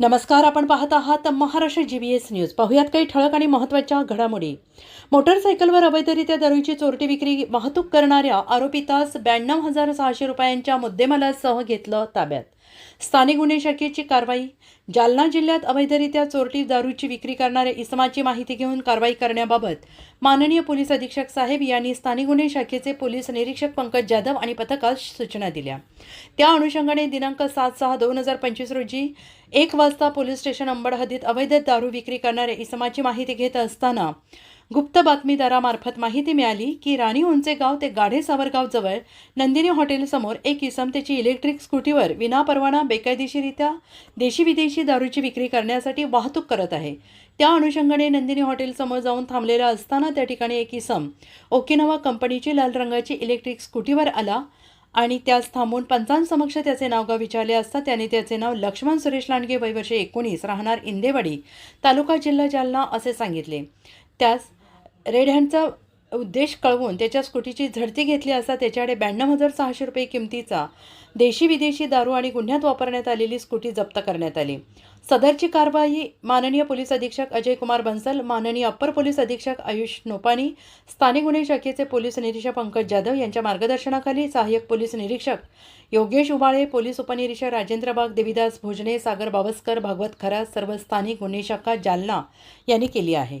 नमस्कार आपण पाहत आहात Maharashtra G B S news पाहुयात काही ठळक आणि महत्त्वाच्या घडामोडी. मोटरसायकलवर अवैधरित्या दारूची चोरटी विक्री वाहतूक करणाऱ्या आरोपितास ब्याण्णव हजार सहाशे रुपयांच्या मुद्देमालासह घेतलं ताब्यात. स्थानिक गुन्हे शाखेची कारवाई. जालना जिल्ह्यात अवैधरित्या चोरटी दारूची विक्री करणाऱ्या इसमाची माहिती घेऊन कारवाई करण्याबाबत माननीय पोलीस अधीक्षक साहेब यांनी स्थानिक गुन्हे शाखेचे पोलीस निरीक्षक पंकज जाधव आणि पथकास सूचना दिल्या. त्या अनुषंगाने दिनांक सात सहा दोन हजार पंचवीस रोजी एक वाजता पोलीस स्टेशन अंबड हद्दीत अवैध दारू विक्री करणाऱ्या इसमाची माहिती घेत असताना गुप्त बातमीदारामार्फत माहिती मिळाली की राणी उंचेगाव ते गाढे सावरगाव जवळ नंदिनी हॉटेलसमोर एक इसम त्याची इलेक्ट्रिक स्कूटीवर विनापरवाना बेकायदेशीरित्या देशी विदेशी दारूची विक्री करण्यासाठी वाहतूक करत आहे. त्या अनुषंगाने नंदिनी हॉटेलसमोर जाऊन थांबलेला असताना त्या ठिकाणी एक इसम ओकिनावा कंपनीची लाल रंगाची इलेक्ट्रिक स्कूटीवर आला आणि त्यास थांबून पंचांसमक्ष त्याचे नावगाव विचारले असता त्याने त्याचे नाव लक्ष्मण सुरेश लांडगे वयवर्षे एकोणीस राहणार इंदेवाडी तालुका जिल्हा जालना असे सांगितले. त्यास रेड हँडचा उद्देश कळवून त्याच्या स्कूटीची झडती घेतली असता त्याच्याकडे ब्याण्णव हजार सहाशे रुपये किमतीचा देशी विदेशी दारू आणि गुन्ह्यात वापरण्यात आलेली स्कूटी जप्त करण्यात आली. सदरची कारवाई माननीय पोलीस अधीक्षक अजय कुमार बन्सल माननीय अप्पर पोलीस अधीक्षक आयुष नोपानी स्थानिक गुन्हे शाखेचे पोलीस निरीक्षक पंकज जाधव यांच्या मार्गदर्शनाखाली सहाय्यक पोलीस निरीक्षक योगेश उबाळे पोलीस उपनिरीक्षक राजेंद्र बाग देविदास भोजने सागर बावस्कर भागवत खरा सर्व स्थानिक गुन्हे शाखा जालना यांनी केली आहे.